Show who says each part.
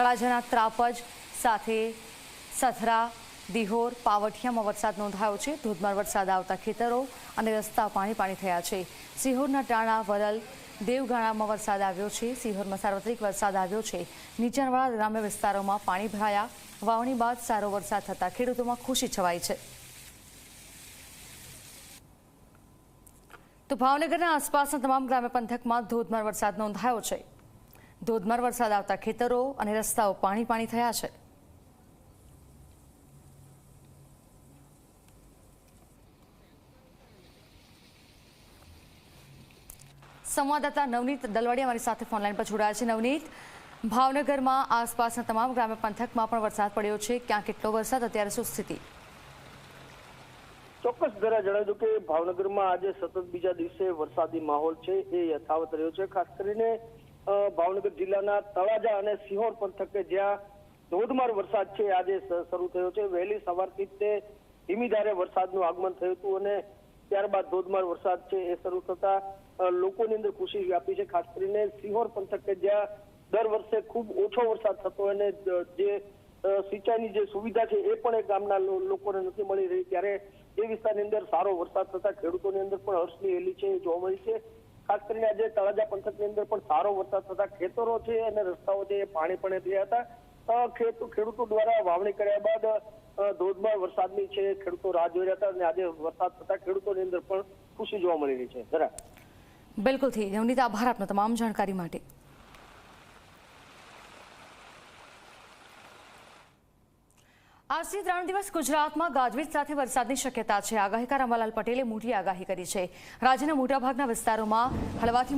Speaker 1: તળાજાના ત્રાપજ સાથે સથરા, દિહોર, પાવઠિયામાં વરસાદ નોંધાયો છે. ધોધમાર વરસાદ આવતા ખેતરો અને રસ્તા પાણી પાણી થયા છે. સિહોરના ટાણા, વરલ, દેવગાણામાં વરસાદ આવ્યો છે. સિહોરમાં સાર્વત્રિક વરસાદ આવ્યો છે. નીચાણવાળા ગ્રામ્ય વિસ્તારોમાં પાણી ભરાયા. વાવણી બાદ સારો વરસાદ થતાં ખેડૂતોમાં ખુશી છવાઈ છે. તો ભાવનગરના આસપાસના તમામ ગ્રામ્ય પંથકમાં ધોધમાર વરસાદ નોંધાયો છે. ધોધમાર વરસાદ આવતા ખેતરો અને રસ્તાઓ પાણી પાણી થયા છે. સંવાદદાતા નવનીત દલવાડી મારી સાથે ફોનલાઈન પર જોડાયા છે. નવનીત, ભાવનગરમાં આસપાસના તમામ ગ્રામ્ય પંથકમાં પણ વરસાદ પડ્યો છે. ક્યાં કેટલો વરસાદ, અત્યારે શું સ્થિતિ?
Speaker 2: ચોક્કસ દ્વારા જણાવ્યું કે ભાવનગરમાં આજે સતત બીજા દિવસે વરસાદી માહોલ છે. એ યથાવત રહ્યો છે. ખાસ કરીને ભાવનગર જિલ્લાના તળાજા અને સિહોર પંથકે જ્યાં ધોધમાર વરસાદ છે, આજે શરૂ થયો છે. વહેલી સવારથી તે ધીમી ધારે વરસાદનું આગમન થયું હતું અને ત્યારબાદ ધોધમાર વરસાદ છે એ શરૂ થતા લોકોની અંદર ખુશી વ્યાપી છે. ખાસ કરીને સિહોર પંથકે જ્યાં દર વર્ષે ખૂબ ઓછો વરસાદ થતો અને જે સિંચાઈની જે સુવિધા છે એ પણ એ ગામના લોકોને નથી મળી રહી. ત્યારે એ વિસ્તારની અંદર સારો વરસાદ થતા ખેડૂતોની અંદર પણ હર્ષની હેલી છે, એ જોવા મળી છે. ખાસ કરીને આજે તળાજા પંથકની અંદર પણ સારો વરસાદ થતા ખેતરો છે અને રસ્તાઓ છે પાણી પણ થયા હતા. ખેડૂતો દ્વારા વાવણી કર્યા બાદ ધોધમાર વરસાદની છે, ખેડૂતો રાહ જોઈ રહ્યા હતા અને આજે વરસાદ થતા ખેડૂતોની અંદર પણ ખુશી જોવા મળી રહી છે. જરા.
Speaker 1: બિલકુલથી નવનીત, આભાર આપનો તમામ જાણકારી માટે. આજથી ત્રણ દિવસ ગુજરાતમાં ગાજવીજ સાથે વરસાદની શક્યતા છે. આગાહીકાર અંબાલાલ પટેલે મોટી આગાહી કરી છે. રાજ્યના મોટાભાગના વિસ્તારોમાં હળવાથી